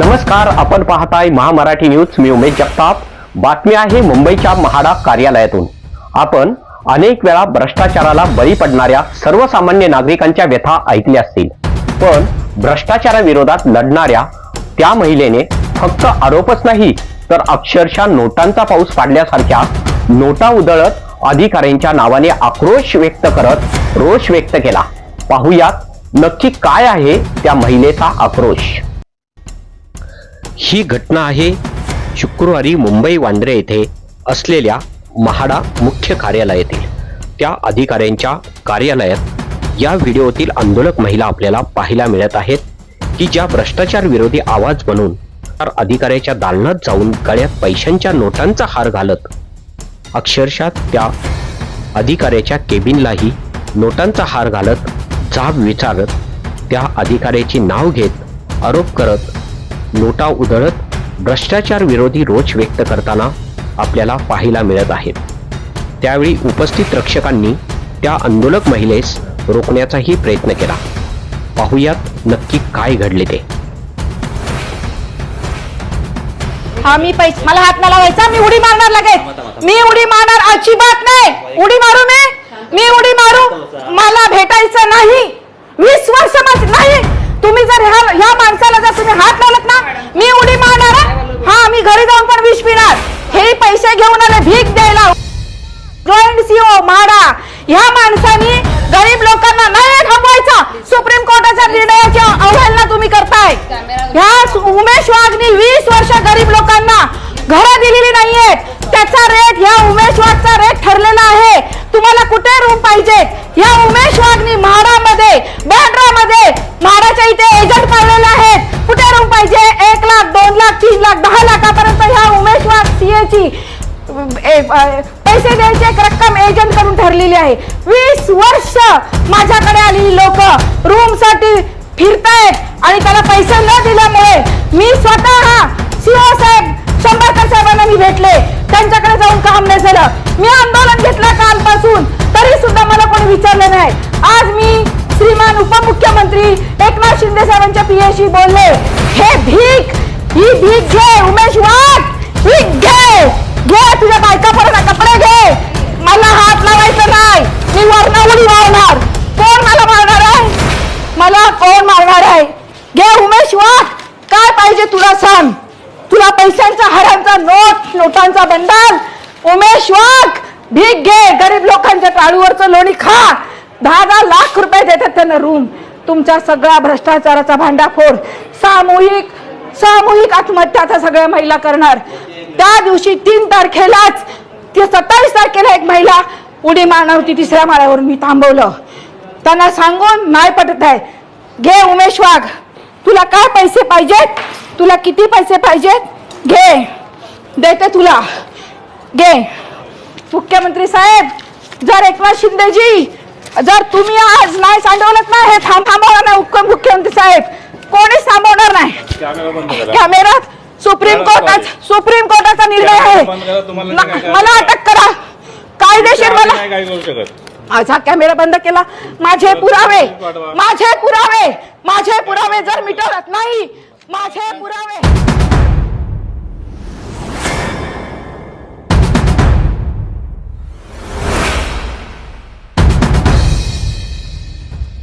नमस्कार आपण पाहताय महामराठी न्यूज. मी उमेश जगताप. बातमी आहे मुंबईच्या महाडा कार्यालयातून. आपण अनेक वेळा भ्रष्टाचाराला बळी पडणाऱ्या सर्वसामान्य नागरिकांच्या व्यथा ऐकल्या असतील. पण भ्रष्टाचाराविरोधात लढणाऱ्या त्या महिलेने फक्त आरोपच नाही तर अक्षरशः नोटांचा पाऊस पाडल्यासारख्या नोटा उधळत अधिकाऱ्यांच्या नावाने आक्रोश व्यक्त करत रोष व्यक्त केला. पाहुयात नक्की काय आहे त्या महिलेचा आक्रोश? ही घटना आहे शुक्रवारी मुंबई वांद्रे येथे असलेल्या महाडा मुख्य कार्यालयातील. त्या अधिकाऱ्यांच्या कार्यालयात या व्हिडिओतील आंदोलक महिला आपल्याला पाहायला मिळत आहेत की ज्या भ्रष्टाचार विरोधी आवाज बनून तर अधिकाऱ्याच्या दालनात जाऊन गळ्यात पैशांच्या नोटांचा हार घालत अक्षरशः त्या अधिकाऱ्याच्या केबिनलाही नोटांचा हार घालत जाब विचारत त्या अधिकाऱ्याचे नाव घेत आरोप करत नोटा उधळत भ्रष्टाचार विरोधी रोष व्यक्त करताना आपल्याला पाहायला मिळत आहेत. त्यावेळी उपस्थित रक्षकांनी त्या आंदोलक महिलेस रोखण्याचाही प्रयत्न केला. पाहुयात नक्की काय घडले ते. हा मी पैसे मला हात नाही लावायचा मी उडी मारणार लगेच. मी उडी मारणार अजिबात नाही. उडी मारू मी? मी उडी मारू? मला भेटायचं नाही वीस वर्ष माझ- नाही तुम्ही जर ह्या ह्या माणसाला जर तुम्ही हात लावलात ना मी उडी मारणार मी घरी जाऊन पण विष पिणार. हे पैसे घेऊन आले भीक द्यायला. जॉईंट सीओ म्हाडा ह्या माणसांनी गरीब लोकांना नाही थांबवायचा. सुप्रीम कोर्टाच्या निर्णयाच्या अवहेलना तुम्ही करताय. ह्या उमेश वाघनी वीस वर्ष गरीब लोकांना घरं दिलेली नाहीयेत. त्याचा रेट ह्या उमेश वाघचा रेट ठरलेला आहे. तुम्हाला कुठे रूम पाहिजे? ह्या उमेश वाघनी म्हाडामध्ये बँड्रामध्ये म्हाडाच्या इथे एजंट पाळलेले आहेत. कुठे रूम पाहिजे? लाख तीन लाख दहा लाखापर्यंत ह्या उमेश वाघ सीएची पैसे द्यायची एक रक्कम एजंट करून ठरलेली आहे. वीस वर्ष माझ्याकडे आलेली लोक रूमसाठी फिरतायत आणि त्याला पैसे न दिल्यामुळे मी स्वतः सीओ साहेब शंभरकर साहेबांना मी भेटले. त्यांच्याकडे जाऊन काम नाही झालं. मी आंदोलन घेतलं कालपासून. तरी सुद्धा मला कोणी विचारलं नाही. आज मी श्रीमान उपमुख्यमंत्री एकनाथ शिंदे साहेबांच्या पीएशी बोलले. हे भीक ही भीक घे उमेश वाट भीक घे! घे तुझ्या बायका परत कपडे घे! मला हात लावायचं नाही. मी वर्ण उडी मारणार. कोण मला मारणार आहे? मला कोण मारणार आहे? घे उमेश वाट काय पाहिजे तुला सांग. तुला पैशांचा हारांचा नोट नोटांचा बंडल उमेश वाघ! भीक घे. गरीब लोकांच्या टाळूवरचं लोणी खा. दहा दहा लाख रुपये देतात त्यांना रूम तुमच्या सगळा भ्रष्टाचाराचा भांडाफोड. सामूहिक सामूहिक आत्महत्या आता सगळ्या महिला करणार. त्या दिवशी तीन तारखेलाच ते सत्तावीस तारखेला एक महिला उडी मारणार होती तिसऱ्या माळ्यावर मी थांबवलं. त्यांना सांगून नाही पटत आहे. घे उमेश वाघ तुला काय पैसे पाहिजेत? तुला किती पैसे पाहिजेत? घे. देते तुला. घे. मुख्यमंत्री साहेब जर एकनाथ शिंदेजी जर तुम्ही आज नाही सांडवलं ना हे थांब थांबवणार नाही उप मुख्यमंत्री साहेब. कोणीच थांबवणार नाही. कॅमेरा बंद करा. कॅमेरात सुप्रीम कोर्टात सुप्रीम कोर्टाचा निर्णय आहे. कॅमेरा बंद करा, तुम्हाला ना- काय- काय- मला अटक करा. कायदेशीर मला नाही काय करू शकत. माझा कॅमेरा बंद केला. माझे पुरावे. माझे पुरावे. माझे पुरावे जर मिटवत नाही माझे पुरावे.